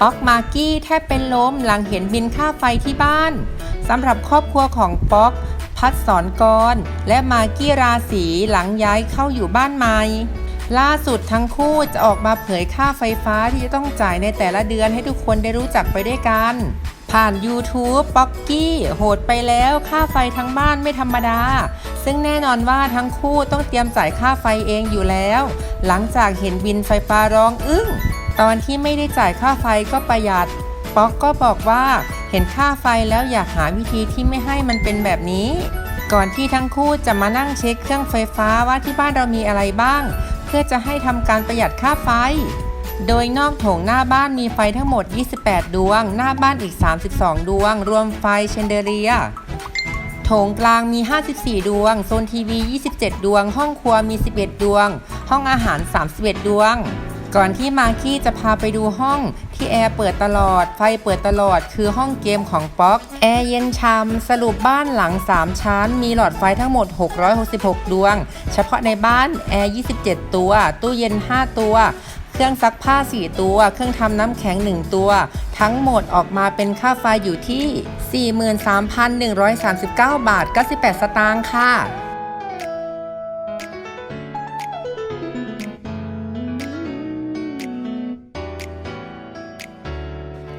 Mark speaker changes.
Speaker 1: ป๊อกมากกี้แทบเป็นลมหลังเห็นบินค่าไฟที่บ้านสำหรับครอบครัวของป๊อก พัดสอนกร และมากกี้ราศีหลังย้ายเข้าอยู่บ้านใหม่ ล่าสุดทั้งคู่จะออกมาเผยค่าไฟฟ้าที่จะต้องจ่ายในแต่ละเดือนให้ทุกคนได้รู้จักไปด้วยกัน ผ่าน YouTube ป๊อกกี้ โหดไปแล้วค่าไฟทั้งบ้านไม่ธรรมดา ซึ่งแน่นอนว่าทั้งคู่ต้องเตรียมจ่ายค่าไฟเองอยู่แล้ว หลังจากเห็นบินไฟฟ้าร้องอึ้ง ตอนที่ไม่ได้จ่ายค่าไฟก็ประหยัด ป๊อกก็บอกว่าเห็นค่าไฟแล้วอยากหาวิธีที่ไม่ให้มันเป็นแบบนี้ ก่อนที่ทั้งคู่จะมานั่งเช็คเครื่องไฟฟ้าว่าที่บ้านเรามีอะไรบ้าง เพื่อจะให้ทำการประหยัดค่าไฟ โดยนอกโถงหน้าบ้านมีไฟทั้งหมด 28 ดวง หน้าบ้านอีก 32 ดวง รวมไฟเชนเดเรียโถงกลางมี 54 ดวง โซนทีวี 27 ดวง ห้องครัวมี 11 ดวง ห้องอาหาร 31 ดวง ก่อนที่มากี้จะพาไปดูห้องที่แอร์เปิดตลอด ไฟเปิดตลอด คือห้องเกมของป๊อก แอร์เย็นชำสรุปบ้านหลัง 3 ชั้น มีหลอดไฟทั้งหมด 666 ดวง เฉพาะในบ้านแอร์ 27 ตัว ตู้เย็น 5 ตัว เครื่องซักผ้า 4 ตัว เครื่องทำน้ำแข็ง 1 ตัว ทั้งหมดออกมาเป็นค่าไฟอยู่ที่ 43,139 บาท 98 สตางค์ค่ะ